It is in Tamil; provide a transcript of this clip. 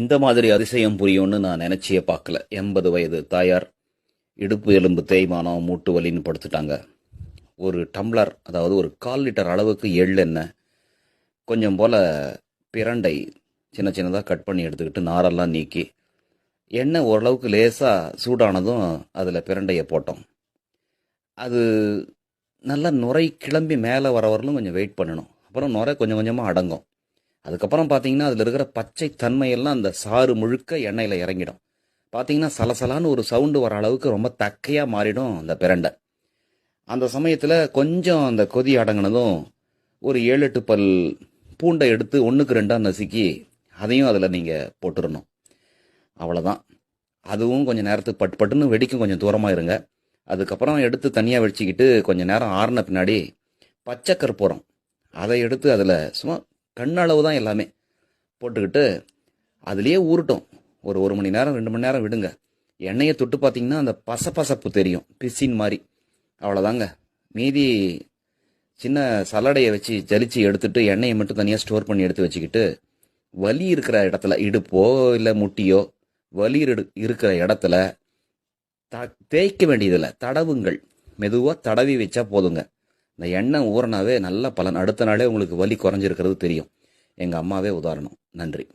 இந்த மாதிரி அதிசயம் புரியும்னு நான் நினைச்சியே பார்க்கல. எண்பது வயது தாயார் இடுப்பு எலும்பு தேய்மானம் மூட்டு வலின்னு படுத்துட்டாங்க. ஒரு டம்ளர் அதாவது ஒரு கால் லிட்டர் அளவுக்கு எள்ளெண்ணெய் கொஞ்சம் போல் பிரண்டை சின்ன சின்னதாக கட் பண்ணி எடுத்துக்கிட்டு நாரெல்லாம் நீக்கி எண்ணெய் ஓரளவுக்கு லேசாக சூடானதும் அதில் பிரண்டையை போட்டோம். அது நல்லா நுரை கிளம்பி மேலே வர வரலும் கொஞ்சம் வெயிட் பண்ணணும். அப்புறம் நுரை கொஞ்சம் கொஞ்சமாக அடங்கும். அதுக்கப்புறம் பார்த்தீங்கன்னா அதில் இருக்கிற பச்சை தன்மையெல்லாம் அந்த சாறு முழுக்க எண்ணெயில் இறங்கிடும். பார்த்தீங்கன்னா சலசலான்னு ஒரு சவுண்டு வர அளவுக்கு ரொம்ப தக்கையாக மாறிடும் அந்த பிரண்டை. அந்த சமயத்தில் கொஞ்சம் அந்த கொதி அடங்கினதும் ஒரு ஏழு எட்டு பல் பூண்டை எடுத்து ஒன்றுக்கு ரெண்டாக நசுக்கி அதையும் அதில் நீங்கள் போட்டுடணும் அவ்வளோதான் அதுவும் கொஞ்சம் நேரத்துக்கு பட்டு பட்டுன்னு வெடிக்கும். கொஞ்சம் தூரமாக இருங்க. அதுக்கப்புறம் எடுத்து தனியாக வச்சுக்கிட்டு கொஞ்சம் நேரம் ஆறின பின்னாடி பச்சை கற்பூரம். அதை எடுத்து அதில் சும்மா கண்ணளவு தான் எல்லாமே. போட்டுக்கிட்டு அதுலேயே ஊறட்டும். ஒரு ஒரு மணி நேரம் ரெண்டு மணி நேரம் விடுங்க. எண்ணெயை தொட்டு பார்த்தீங்கன்னா அந்த பசப்பசப்பு தெரியும். பிசின் மாதிரி. அவ்வளோதாங்க மீதி சின்ன சலடையை வச்சு ஜலிச்சு எடுத்துட்டு எண்ணெயை மட்டும் தனியாக ஸ்டோர் பண்ணி எடுத்து வச்சுக்கிட்டு வலி இருக்கிற இடத்துல இடுப்போ இல்லை முட்டியோ வலி இருக்கிற இடத்துல த தேய்க்க வேண்டியதில்லை. தடவுங்கள். மெதுவாக தடவி வச்சா போதுங்க. இந்த எண்ணெய் ஊறினாவே நல்ல பலன். அடுத்த நாளே உங்களுக்கு வலி குறைஞ்சிருக்கிறது தெரியும். எங்கள் அம்மாவே உதாரணம். நன்றி.